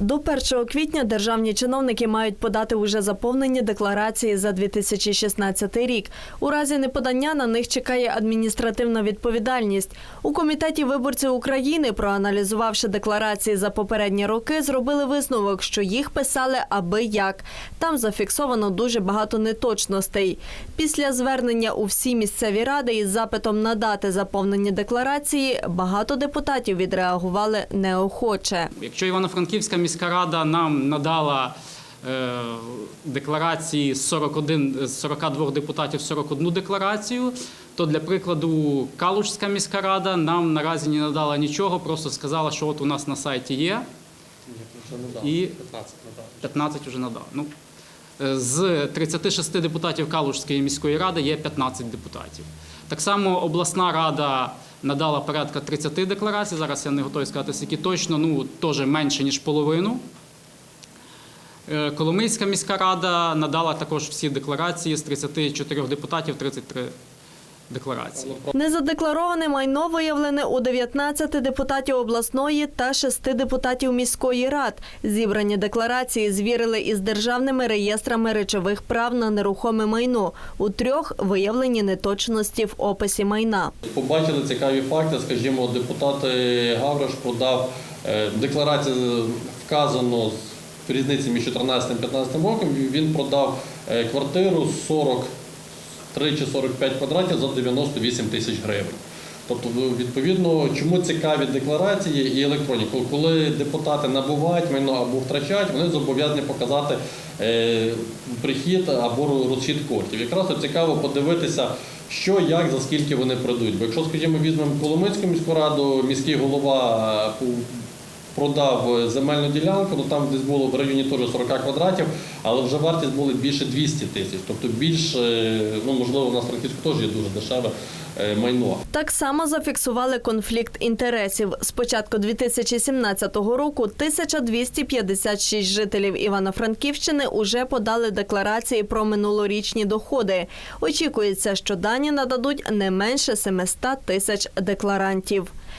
До 1 квітня державні чиновники мають подати уже заповнені декларації за 2016 рік. У разі неподання на них чекає адміністративна відповідальність. У комітеті виборці України, проаналізувавши декларації за попередні роки, зробили висновок, що їх писали аби як. Там зафіксовано дуже багато неточностей. Після звернення у всі місцеві ради із запитом надати заповнені декларації багато депутатів відреагували неохоче. Якщо Івано-Франківська міська рада нам надала е, декларації з 41, 42 депутатів 41 декларацію, то для прикладу Калужська міська рада нам наразі не надала нічого, просто сказала, що от у нас на сайті є. І 15 вже надав. Ну, е, з 36 депутатів Калужської міської ради є 15 депутатів. Так само обласна рада надала порядка 30 декларацій. Зараз я не готовий сказати, скільки точно, ну теж менше ніж половину. Е, Коломийська міська рада надала також всі декларації з 34 депутатів 33 декларації. Незадеклароване майно виявлене у 19 депутатів обласної та 6 депутатів міської рад. Зібрані декларації звірили із державними реєстрами речових прав на нерухоме майно. У трьох виявлені неточності в описі майна. Побачили цікаві факти. Скажімо, депутат е, Гавриш подав е, декларацію. Е, Вказано з різниці між 14-15 роком. Він продав квартиру 40 3 45 квадратів за 98 тисяч гривень. Тобто, відповідно, чому цікаві декларації і електроніку? Коли депутати набувають майно або втрачають, вони зобов'язані показати е, прихід або розхід коштів. Якраз цікаво подивитися, що, як, за скільки вони придуть. Бо якщо, скажімо, візьмемо Коломицьку міську раду, міський голова е, продав е, земельну ділянку, ну там десь було в районі теж 40 квадратів, але вже вартість була більше 200 тисяч. Тобто більш, е, ну можливо, у нас Франківську теж є дуже дешеве е, майно. Так само зафіксували конфлікт інтересів. З початку 2017 року 1256 жителів Івано-Франківщини уже подали декларації про минулорічні доходи. Очікується, що дані нададуть не менше 700 тисяч декларантів.